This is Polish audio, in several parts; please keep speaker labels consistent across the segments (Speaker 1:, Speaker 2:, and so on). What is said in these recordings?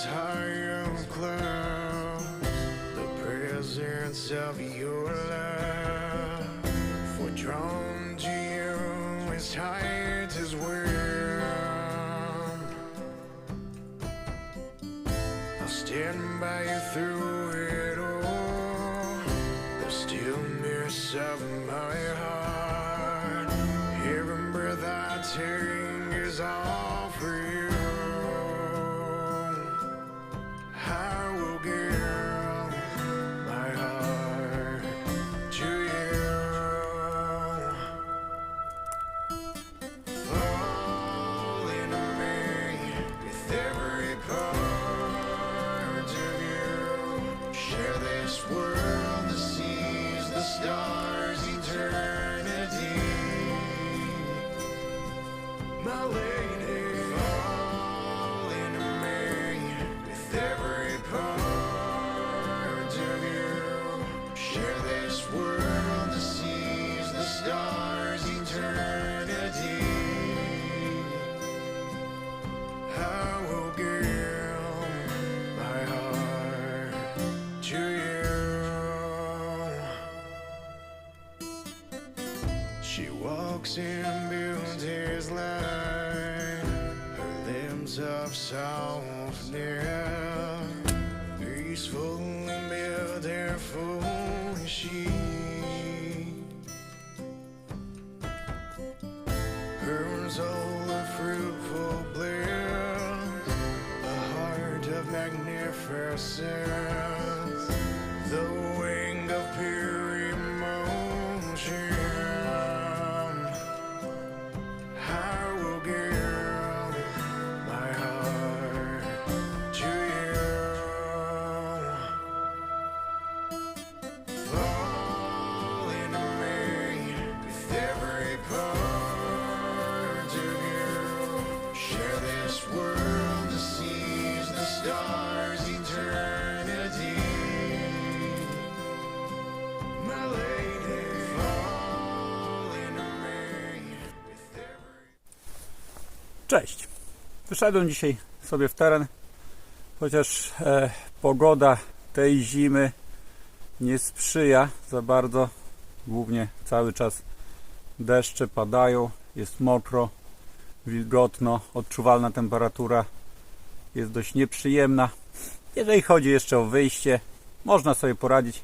Speaker 1: is high on clouds, the presence of your love. For drawn to you is height as well. I'll stand by you through. She walks in beauty's light, her limbs of softness, peaceful
Speaker 2: Cześć. Wyszedłem dzisiaj sobie w teren, chociaż e, pogoda tej zimy nie sprzyja za bardzo. Głównie cały czas deszcze padają, jest mokro, wilgotno, odczuwalna temperatura jest dość nieprzyjemna. Jeżeli chodzi jeszcze o wyjście, można sobie poradzić.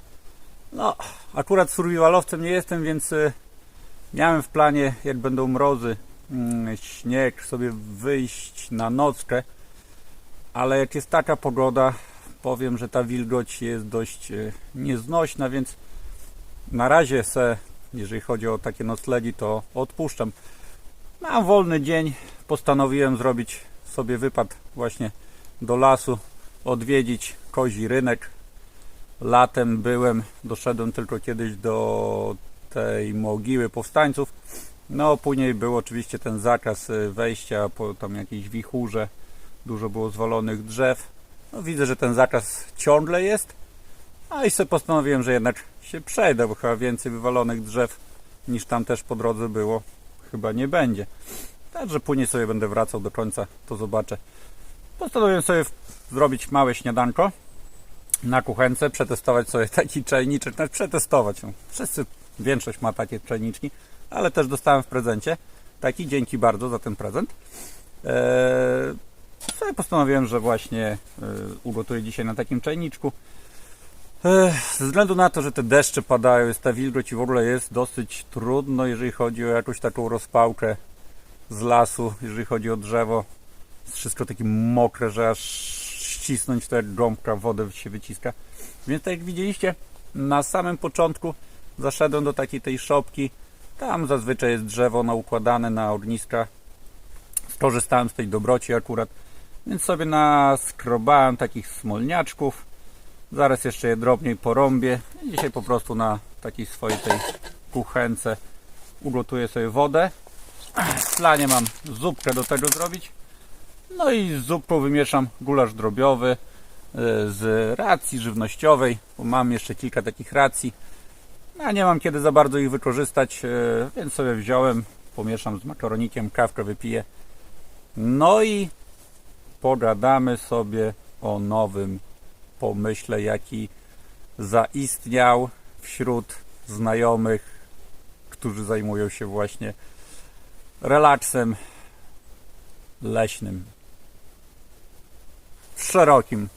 Speaker 2: No, akurat survivalowcem nie jestem, więc e, miałem w planie, jak będą mrozy, śnieg, sobie wyjść na nockę, ale jak jest taka pogoda, powiem, że ta wilgoć jest dość e, nieznośna, więc na razie se, jeżeli chodzi o takie noclegi, to odpuszczam. Mam wolny dzień, postanowiłem zrobić sobie wypad właśnie do lasu, odwiedzić kozi rynek. Latem byłem, doszedłem tylko kiedyś do tej mogiły powstańców. No, później był oczywiście ten zakaz y, wejścia po tam jakiejś wichurze. Dużo było zwalonych drzew. No, widzę, że ten zakaz ciągle jest. A i sobie postanowiłem, że jednak się przejdę, bo chyba więcej wywalonych drzew niż tam też po drodze było. Chyba nie będzie. Także później sobie będę wracał do końca, to zobaczę. Postanowiłem sobie zrobić małe śniadanko na kuchence, przetestować sobie taki czajniczek, znaczy przetestować. no. Wszyscy, większość ma takie czajniczki, ale też dostałem w prezencie. Taki, dzięki bardzo za ten prezent. Eee, postanowiłem, że właśnie e, ugotuję dzisiaj na takim czajniczku. Eee, ze względu na to, że te deszcze padają, jest ta wilgoć i w ogóle jest dosyć trudno, jeżeli chodzi o jakąś taką rozpałkę z lasu, jeżeli chodzi o drzewo. Jest wszystko takie mokre, że aż ścisnąć to jak gąbka wodę się wyciska. Więc tak jak widzieliście, na samym początku zaszedłem do takiej tej szopki. Tam zazwyczaj jest drzewo naukładane na ogniska. Skorzystałem z tej dobroci akurat, więc sobie naskrobałem takich smolniaczków. Zaraz jeszcze je drobniej porąbię. Dzisiaj po prostu na takiej swojej tej kuchence ugotuję sobie wodę. W planie mam zupkę do tego zrobić. No i z zupką wymieszam gulasz drobiowy e, z racji żywnościowej, bo mam jeszcze kilka takich racji. Ja nie mam kiedy za bardzo ich wykorzystać, e, więc sobie wziąłem, pomieszam z makaronikiem, kawkę wypiję. No i pogadamy sobie o nowym pomyśle, jaki zaistniał wśród znajomych, którzy zajmują się właśnie relaksem leśnym. W szerokim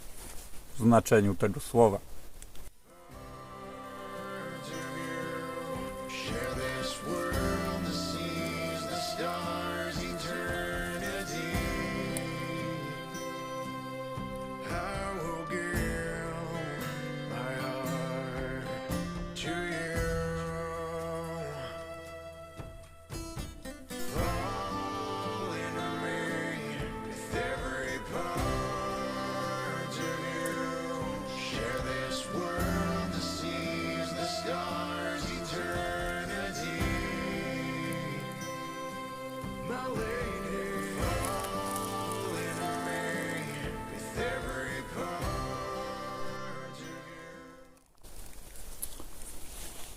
Speaker 2: znaczeniu tego słowa.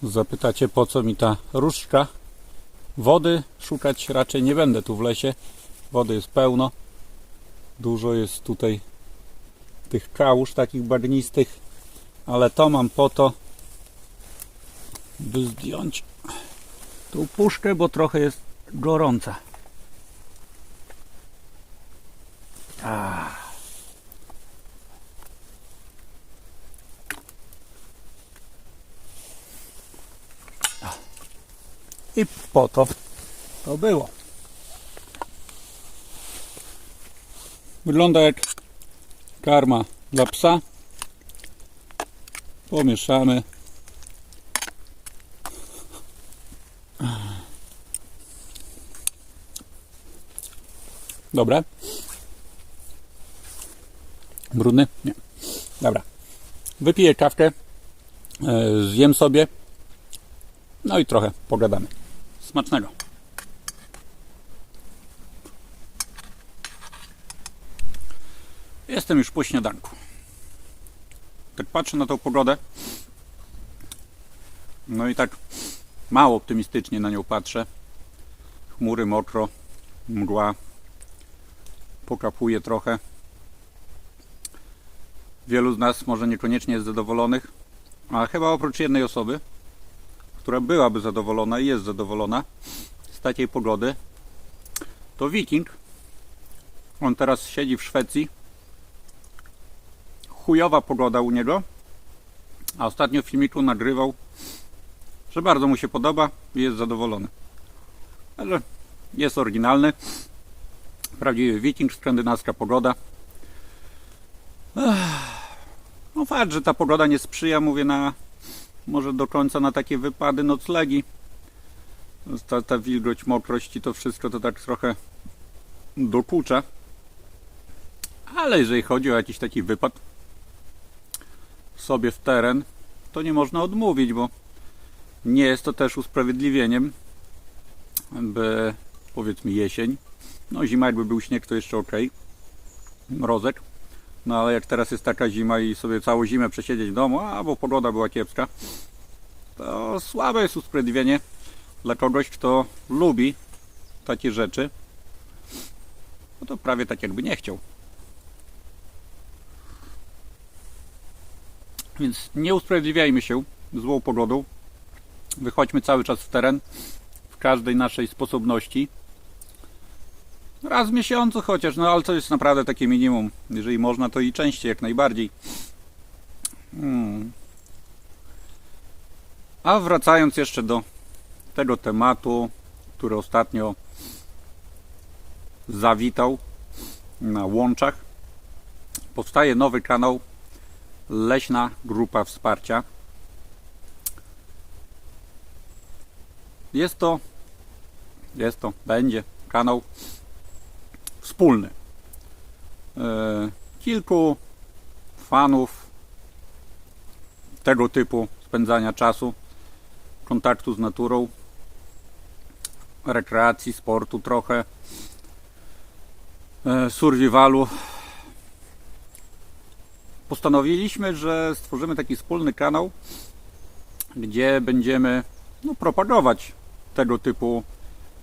Speaker 2: Zapytacie po co mi ta różdżka? Wody szukać raczej nie będę tu w lesie. Wody jest pełno. Dużo jest tutaj tych kałuż takich bagnistych. Ale to mam po to, by zdjąć tą puszkę, bo trochę jest gorąca. I po to to było. Wygląda jak karma dla psa. Pomieszamy. Dobre. Brudny? Nie. Dobra. Wypiję kawkę. e, Zjem sobie. No i trochę pogadamy. Smacznego. Jestem już po śniadanku. Tak patrzę na tą pogodę. No i tak mało optymistycznie na nią patrzę. Chmury mokro, mgła. Pokapuje trochę. Wielu z nas może niekoniecznie jest zadowolonych, a chyba oprócz jednej osoby, która byłaby zadowolona i jest zadowolona z takiej pogody, to Wiking. On teraz siedzi w Szwecji. Chujowa pogoda u niego. A ostatnio w filmiku nagrywał, że bardzo mu się podoba i jest zadowolony. Ale jest oryginalny. Prawdziwy Wiking, skandynawska pogoda. Ech. No fakt, że ta pogoda nie sprzyja, mówię, na może do końca na takie wypady, noclegi. Ta, ta wilgoć, mokrość i to wszystko to tak trochę dokucza. Ale jeżeli chodzi o jakiś taki wypad sobie w teren, to nie można odmówić, bo nie jest to też usprawiedliwieniem, by powiedzmy jesień. No zima jakby był śnieg to jeszcze ok. Mrozek. No ale jak teraz jest taka zima i sobie całą zimę przesiedzieć w domu, a bo pogoda była kiepska, to słabe jest usprawiedliwienie dla kogoś, kto lubi takie rzeczy. No to prawie tak jakby nie chciał. Więc nie usprawiedliwiajmy się złą pogodą. Wychodźmy cały czas w teren w każdej naszej sposobności. Raz w miesiącu chociaż, no ale to jest naprawdę takie minimum. Jeżeli można, to i częściej, jak najbardziej. Hmm. A wracając jeszcze do tego tematu, który ostatnio zawitał na łączach, powstaje nowy kanał Leśna Grupa Wsparcia. Jest to, jest to, będzie kanał wspólny. E, Kilku fanów tego typu spędzania czasu, kontaktu z naturą, rekreacji, sportu trochę, e, survivalu. Postanowiliśmy, że stworzymy taki wspólny kanał, gdzie będziemy no, propagować tego typu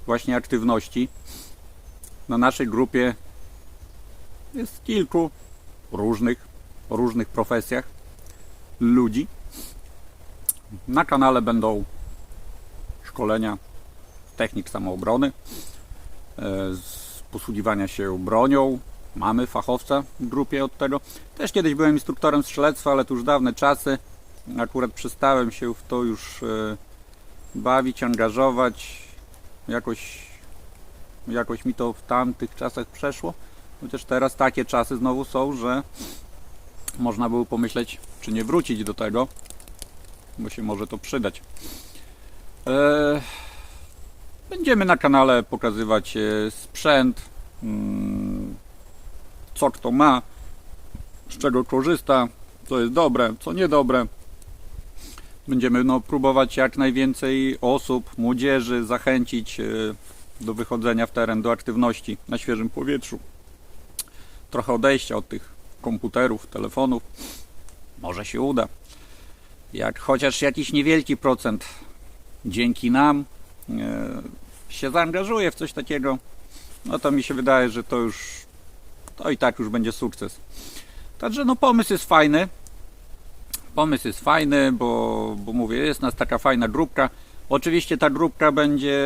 Speaker 2: właśnie aktywności. Na naszej grupie jest kilku różnych, różnych profesjach ludzi. Na kanale będą szkolenia technik samoobrony, e, z posługiwania się bronią. Mamy fachowca w grupie od tego. Też kiedyś byłem instruktorem strzelectwa, ale to już dawne czasy. Akurat przestałem się w to już e, bawić, angażować. Jakoś, jakoś mi to w tamtych czasach przeszło. Chociaż teraz takie czasy znowu są, że można było pomyśleć, czy nie wrócić do tego, bo się może to przydać. Eee, Będziemy na kanale pokazywać e, sprzęt, mm, co kto ma, z czego korzysta, co jest dobre, co niedobre. Będziemy no, próbować jak najwięcej osób, młodzieży zachęcić e, do wychodzenia w teren, do aktywności na świeżym powietrzu. Trochę odejścia od tych komputerów, telefonów. Może się uda. Jak chociaż jakiś niewielki procent dzięki nam e, się zaangażuje w coś takiego, no to mi się wydaje, że to już to i tak już będzie sukces. Także no pomysł jest fajny. Pomysł jest fajny, bo, bo mówię, jest nas taka fajna grupka. Oczywiście ta grupka będzie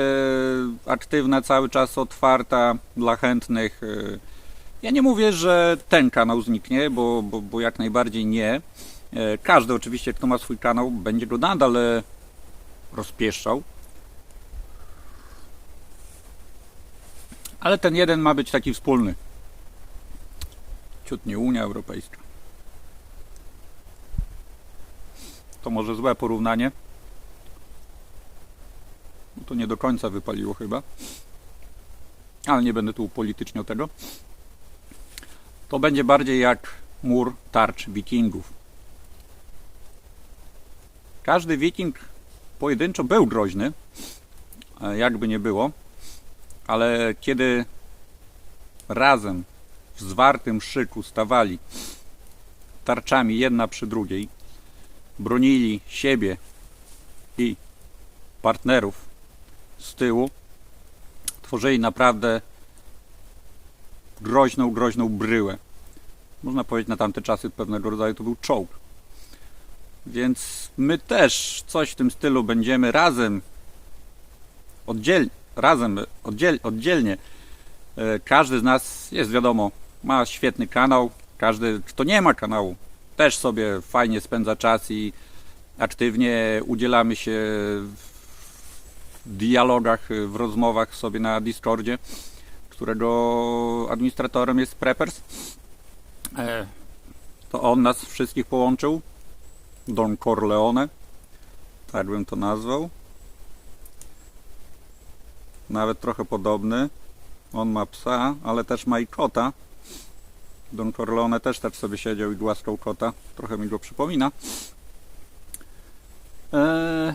Speaker 2: aktywna, cały czas otwarta dla chętnych. Ja nie mówię, że ten kanał zniknie, bo, bo, bo jak najbardziej nie. Każdy oczywiście, kto ma swój kanał, będzie go nadal rozpieszczał. Ale ten jeden ma być taki wspólny. Ciut nie Unia Europejska. To może złe porównanie. To nie do końca wypaliło chyba. Ale nie będę tu upolityczniał tego. To będzie bardziej jak mur tarcz wikingów. Każdy wiking pojedynczo był groźny, e, jakby nie było, ale kiedy razem w zwartym szyku stawali tarczami jedna przy drugiej, bronili siebie i partnerów z tyłu, tworzyli naprawdę groźną, groźną bryłę. Można powiedzieć na tamte czasy pewnego rodzaju to był czołg. Więc my też coś w tym stylu będziemy razem oddzielnie, razem oddziel, oddzielnie. E, Każdy z nas jest wiadomo, ma świetny kanał. Każdy, kto nie ma kanału, też sobie fajnie spędza czas i aktywnie udzielamy się dialogach, w rozmowach sobie na Discordzie, którego administratorem jest Preppers. E, To on nas wszystkich połączył. Don Corleone, tak bym to nazwał. Nawet trochę podobny. On ma psa, ale też ma i kota. Don Corleone też tak sobie siedział i głaskał kota. Trochę mi go przypomina. Eee,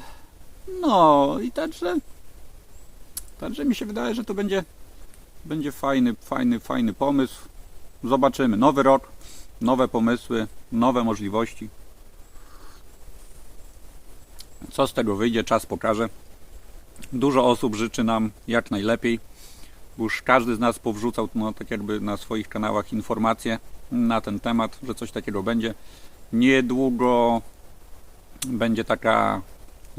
Speaker 2: no i także także mi się wydaje, że to będzie będzie fajny, fajny, fajny pomysł. Zobaczymy. Nowy rok, nowe pomysły, nowe możliwości. Co z tego wyjdzie, czas pokaże. Dużo osób życzy nam jak najlepiej, już każdy z nas powrzucał no, tak jakby na swoich kanałach informacje na ten temat, że coś takiego będzie. Niedługo będzie taka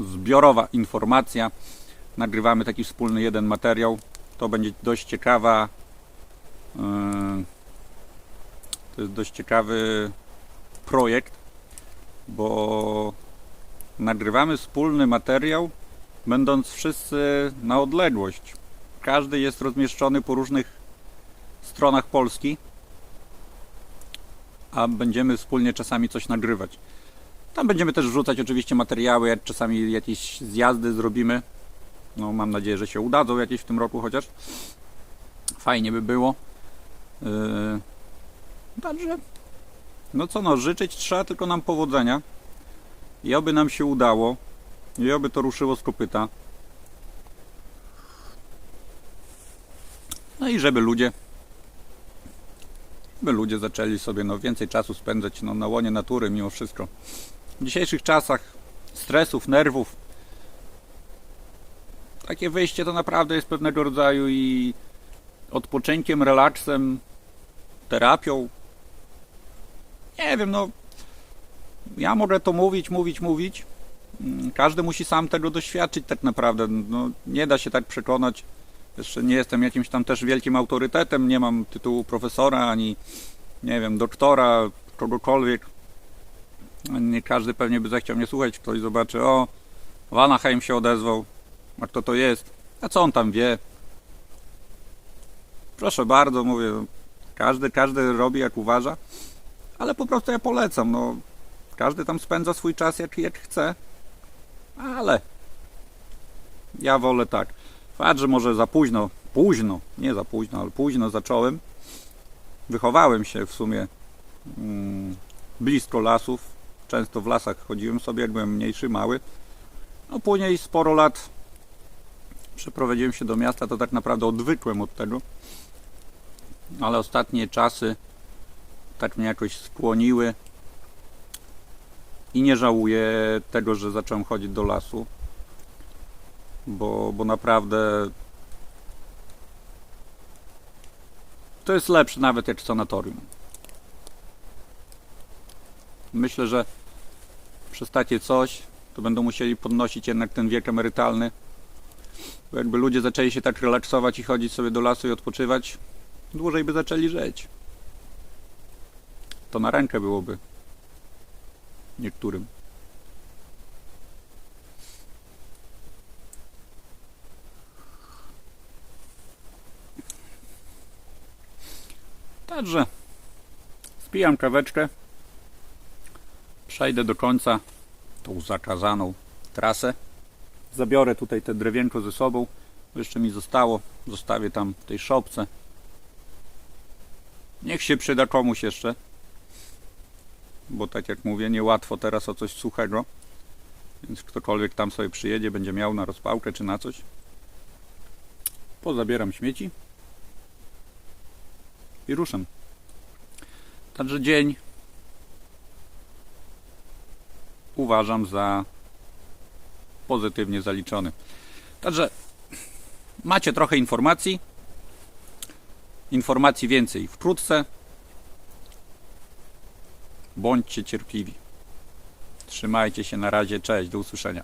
Speaker 2: zbiorowa informacja. Nagrywamy taki wspólny jeden materiał. To będzie dość ciekawa. yy, To jest dość ciekawy projekt, bo nagrywamy wspólny materiał, będąc wszyscy na odległość. Każdy jest rozmieszczony po różnych stronach Polski, a będziemy wspólnie czasami coś nagrywać. Tam będziemy też wrzucać oczywiście materiały, czasami jakieś zjazdy zrobimy. No, mam nadzieję, że się udadzą jakieś w tym roku chociaż. Fajnie by było. Yy, Także, no co no, życzyć trzeba tylko nam powodzenia. I oby nam się udało. I oby to ruszyło z kopyta. No i żeby ludzie by ludzie zaczęli sobie no, więcej czasu spędzać no, na łonie natury mimo wszystko. W dzisiejszych czasach stresów, nerwów takie wyjście to naprawdę jest pewnego rodzaju i odpoczynkiem, relaksem, terapią. Nie wiem, no ja mogę to mówić, mówić, mówić. Mm, Każdy musi sam tego doświadczyć tak naprawdę. No, nie da się tak przekonać. Jeszcze nie jestem jakimś tam też wielkim autorytetem, nie mam tytułu profesora ani nie wiem, doktora, kogokolwiek. Nie każdy pewnie by zechciał mnie słuchać. Ktoś zobaczy, o, Vanaheim się odezwał. A kto to jest? A co on tam wie? Proszę bardzo, mówię. Każdy, każdy robi jak uważa. Ale po prostu ja polecam. No, każdy tam spędza swój czas jak, jak chce. Ale ja wolę tak. Fakt, że może za późno, późno, nie za późno, ale późno zacząłem. Wychowałem się w sumie mm, blisko lasów. Często w lasach chodziłem sobie, jak byłem mniejszy, mały. No później sporo lat przeprowadziłem się do miasta, to tak naprawdę odwykłem od tego. Ale ostatnie czasy tak mnie jakoś skłoniły i nie żałuję tego, że zacząłem chodzić do lasu, bo, bo naprawdę to jest lepsze nawet jak sanatorium. Myślę, że przez takie coś to będą musieli podnosić jednak ten wiek emerytalny. Bo jakby ludzie zaczęli się tak relaksować i chodzić sobie do lasu i odpoczywać, dłużej by zaczęli żyć. To na rękę byłoby niektórym. Także wpijam kaweczkę. Przejdę do końca tą zakazaną trasę. Zabiorę tutaj te drewienko ze sobą. Jeszcze mi zostało. Zostawię tam w tej szopce. Niech się przyda komuś jeszcze. Bo tak jak mówię, niełatwo teraz o coś suchego. Więc ktokolwiek tam sobie przyjedzie, będzie miał na rozpałkę czy na coś. Pozabieram śmieci. I ruszam. Także dzień uważam za pozytywnie zaliczony. Także macie trochę informacji. Informacji więcej wkrótce. Bądźcie cierpliwi. Trzymajcie się na razie. Cześć, do usłyszenia.